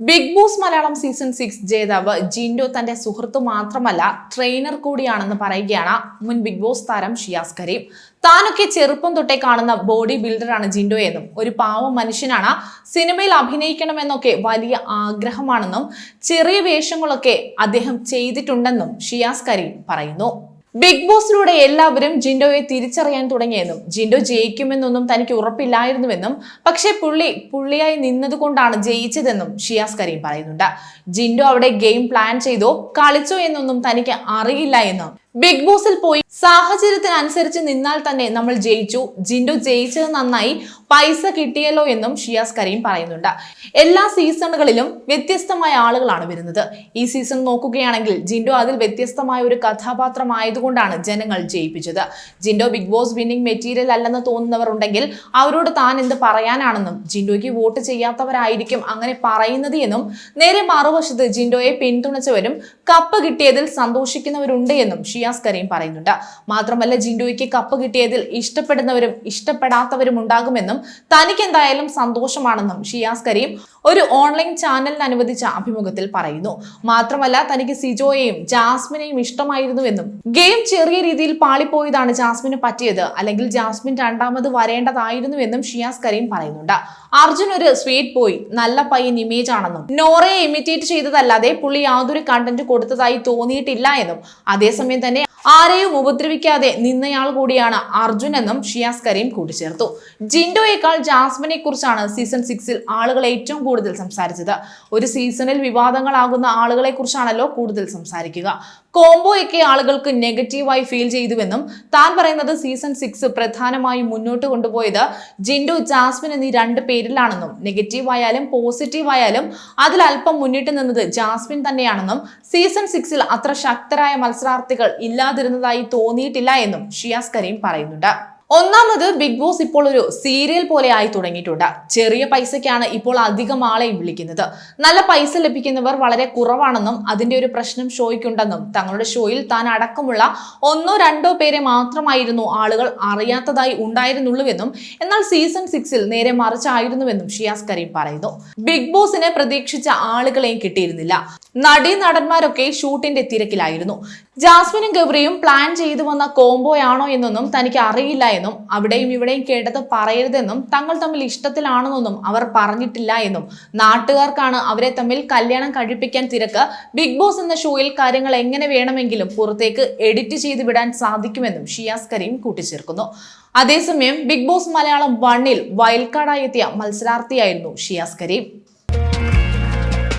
Big boss Malayalam season six ജേതാവ് ജിൻഡോ തന്റെ സുഹൃത്ത് മാത്രമല്ല ട്രെയിനർ കൂടിയാണെന്ന് പറയുകയാണ് മുൻ ബിഗ് ബോസ് താരം ഷിയാസ് കരീം. താനൊക്കെ ചെറുപ്പം തൊട്ടേ കാണുന്ന ബോഡി ബിൽഡറാണ് ജിൻഡോ എന്നും ഒരു പാവം മനുഷ്യനാണ് സിനിമയിൽ അഭിനയിക്കണമെന്നൊക്കെ വലിയ ആഗ്രഹമാണെന്നും ചെറിയ വേഷങ്ങളൊക്കെ അദ്ദേഹം ചെയ്തിട്ടുണ്ടെന്നും ഷിയാസ് കരീം പറയുന്നു. ബിഗ് ബോസിലൂടെ എല്ലാവരും ജിൻഡോയെ തിരിച്ചറിയാൻ തുടങ്ങിയെന്നും ജിൻഡോ ജയിക്കുമെന്നൊന്നും തനിക്ക് ഉറപ്പില്ലായിരുന്നുവെന്നും പക്ഷേ പുള്ളി പുള്ളിയായി നിന്നതുകൊണ്ടാണ് ജയിച്ചതെന്നും ഷിയാസ് കരീം പറയുന്നുണ്ട്. ജിൻഡോ അവിടെ ഗെയിം പ്ലാൻ ചെയ്തോ കളിച്ചോ എന്നൊന്നും തനിക്ക് അറിയില്ല എന്നും ബിഗ് ബോസിൽ പോയി സാഹചര്യത്തിനനുസരിച്ച് നിന്നാൽ തന്നെ നമ്മൾ ജയിച്ചു. ജിൻഡു ജയിച്ചത് നന്നായി. പൈസ കിട്ടിയല്ലോ എന്നും ഷിയാസ് കരീം പറയുന്നുണ്ട്. എല്ലാ സീസണുകളിലും വ്യത്യസ്തമായ ആളുകളാണ് വരുന്നത്. ഈ സീസൺ നോക്കുകയാണെങ്കിൽ ജിൻഡോ അതിൽ വ്യത്യസ്തമായ ഒരു കഥാപാത്രമായതുകൊണ്ടാണ് ജനങ്ങൾ ജയിപ്പിച്ചത്. Jinto big boss winning material അല്ലെന്ന് തോന്നുന്നവർ ഉണ്ടെങ്കിൽ അവരോട് താൻ എന്ത് പറയാനാണെന്നും ജിൻഡോയ്ക്ക് വോട്ട് ചെയ്യാത്തവരായിരിക്കും അങ്ങനെ പറയുന്നത് എന്നും നേരെ മറുവശത്ത് ജിൻഡോയെ പിന്തുണച്ചവരും കപ്പ് കിട്ടിയതിൽ സന്തോഷിക്കുന്നവരുണ്ട് എന്നും ഷിയാസ് കരീം പറയുന്നുണ്ട്. മാത്രമല്ല ജിൻഡോയ്ക്ക് കപ്പ് കിട്ടിയതിൽ ഇഷ്ടപ്പെടുന്നവരും ഇഷ്ടപ്പെടാത്തവരും ഉണ്ടാകുമെന്നും തനിക്ക് എന്തായാലും സന്തോഷമാണെന്നും ഷിയാസ് കരീം ഒരു ഓൺലൈൻ ചാനലിന് അനുവദിച്ച അഭിമുഖത്തിൽ പറയുന്നു. മാത്രമല്ല തനിക്ക് സിജോയെയും ജാസ്മിനെയും ഇഷ്ടമായിരുന്നുവെന്നും ഗെയിം ചെറിയ രീതിയിൽ പാളിപ്പോയതാണ് ജാസ്മിന് പറ്റിയത്. അല്ലെങ്കിൽ ജാസ്മിൻ രണ്ടാമത് വരേണ്ടതായിരുന്നുവെന്നും ഷിയാസ് കരീം പറയുന്നുണ്ട്. അർജുൻ ഒരു സ്വീറ്റ് ബോയ് നല്ല പയ്യൻ ഇമേജ് ആണെന്നും നോറയെ ഇമിറ്റേറ്റ് ചെയ്തതല്ലാതെ പുള്ളി യാതൊരു കണ്ടന്റ് കൊടുത്തതായി തോന്നിയിട്ടില്ല എന്നും. അതേസമയം തന്നെ ആരെയും ഉപദ്രവിക്കാതെ നിന്നയാൾ കൂടിയാണ് അർജുൻ എന്നും ഷിയാസ് കരീം കൂട്ടിച്ചേർത്തു. ജിൻഡോയേക്കാൾ ജാസ്മിനെ കുറിച്ചാണ് സീസൺ സിക്സിൽ ആളുകൾ ഏറ്റവും കൂടുതൽ സംസാരിച്ചത്. ഒരു സീസണിൽ വിവാദങ്ങളാകുന്ന ആളുകളെ കുറിച്ചാണല്ലോ കൂടുതൽ സംസാരിക്കുക. കോംബോയൊക്കെ ആളുകൾക്ക് നെഗറ്റീവായി ഫീൽ ചെയ്തുവെന്നും താൻ പറയുന്നത് സീസൺ സിക്സ് പ്രധാനമായും മുന്നോട്ട് കൊണ്ടുപോയത് ജിൻഡു ജാസ്മിൻ എന്നീ രണ്ട് പേരിലാണെന്നും നെഗറ്റീവ് ആയാലും പോസിറ്റീവ് ആയാലും അതിൽ അല്പം മുന്നിട്ട് നിന്നത് ജാസ്മിൻ തന്നെയാണെന്നും സീസൺ സിക്സിൽ അത്ര ശക്തരായ മത്സരാർത്ഥികൾ ഇല്ലാതിരുന്നതായി തോന്നിയിട്ടില്ല എന്നും ഷിയാസ് കരീം പറയുന്നുണ്ട്. ഒന്നാമത് ബിഗ് ബോസ് ഇപ്പോൾ ഒരു സീരിയൽ പോലെ ആയി തുടങ്ങിയിട്ടുണ്ട്. ചെറിയ പൈസയ്ക്കാണ് ഇപ്പോൾ അധികം ആളെയും വിളിക്കുന്നത്. നല്ല പൈസ ലഭിക്കുന്നവർ വളരെ കുറവാണെന്നും അതിന്റെ ഒരു പ്രശ്നം ഷോയ്ക്കുണ്ടെന്നും തങ്ങളുടെ ഷോയിൽ താൻ അടക്കമുള്ള ഒന്നോ രണ്ടോ പേരെ മാത്രമായിരുന്നു ആളുകൾ അറിയാത്തതായി ഉണ്ടായിരുന്നുള്ളൂവെന്നും എന്നാൽ സീസൺ സിക്സിൽ നേരെ മറിച്ചായിരുന്നുവെന്നും ഷിയാസ് കരീം പറയുന്നു. ബിഗ് ബോസിനെ പ്രതീക്ഷിച്ച ആളുകളെയും കിട്ടിയിരുന്നില്ല. നടീ നടന്മാരൊക്കെ ഷൂട്ടിന്റെ തിരക്കിലായിരുന്നു. ജാസ്മിനും ഗബ്രിയും പ്ലാൻ ചെയ്തു വന്ന കോംബോയാണോ എന്നൊന്നും തനിക്ക് അറിയില്ല എന്നും അവിടെയും ഇവിടെയും കേട്ടത് പറയരുതെന്നും തങ്ങൾ തമ്മിൽ ഇഷ്ടത്തിലാണെന്നൊന്നും അവർ പറഞ്ഞിട്ടില്ല എന്നും. നാട്ടുകാർക്കാണ് അവരെ തമ്മിൽ കല്യാണം കഴിപ്പിക്കാൻ തിരക്ക്. ബിഗ് ബോസ് എന്ന ഷോയിൽ കാര്യങ്ങൾ എങ്ങനെ വേണമെങ്കിലും പുറത്തേക്ക് എഡിറ്റ് ചെയ്ത് വിടാൻ സാധിക്കുമെന്നും ഷിയാസ് കരീം കൂട്ടിച്ചേർക്കുന്നു. അതേസമയം ബിഗ് ബോസ് മലയാളം വണ്ണിൽ വയൽക്കാടായെത്തിയ മത്സരാർത്ഥിയായിരുന്നു ഷിയാസ് കരീം.